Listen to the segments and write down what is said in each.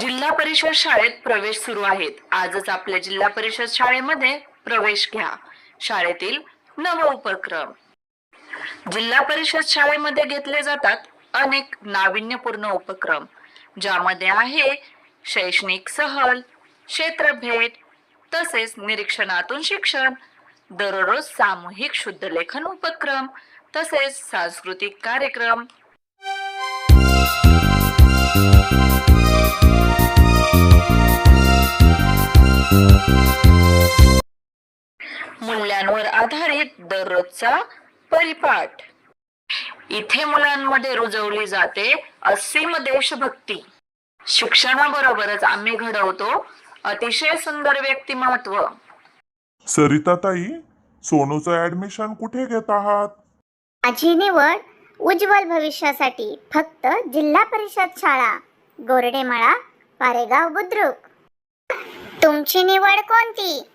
जिल्हा परिषद शाळेत प्रवेश सुरू आहेत. आजच आपल्या जिल्हा परिषद शाळेमध्ये प्रवेश घ्या. शाळेतील नव उपक्रम. जिल्हा परिषद शाळेमध्ये घेतले जातात अनेक नाविन्यपूर्ण उपक्रम ज्यामध्ये आहे शैक्षणिक सहल क्षेत्रभेट तसेच निरीक्षणातून शिक्षण दररोज सामूहिक शुद्धलेखन उपक्रम तसेच सांस्कृतिक कार्यक्रम. मूल्यांवर आधारित दररोजचा परिपाठ. इथे मुलांमध्ये रुजवली जाते असीम देशभक्ती. शिक्षणाबरोबरच आम्ही घडवतो अतिशय सुंदर व्यक्तिमत्व. सरिताताई सोनूचं ऍडमिशन कुठे घेत आहात? माझी निवड उज्ज्वल भविष्यासाठी फक्त जिल्हा परिषद शाळा गोरडेमळा पारेगाव बुद्रुक. तुमची निवड कोणती?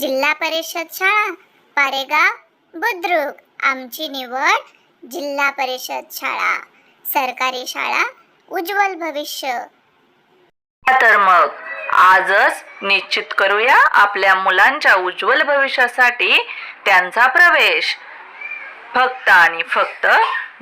जिल्हा परिषद शाळा पारेगाव बुद्रुक. आमची निवड जिल्हा परिषद शाळा सरकारी शाळा उज्ज्वल भविष्य. तर मग आजच निश्चित करूया आपल्या मुलांच्या उज्ज्वल भविष्यासाठी त्यांचा प्रवेश. फक्त आणि फक्त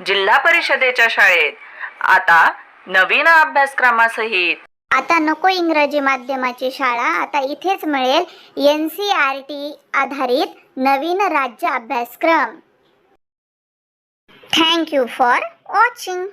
जिल्हा परिषदेच्या शाळेत. आता नवीन अभ्यासक्रमासहित. आता नको इंग्रजी माध्यमाची शाळा आता इथेच मिळेल एन सी आर टी आधारित नवीन राज्य अभ्यासक्रम. Thank you for watching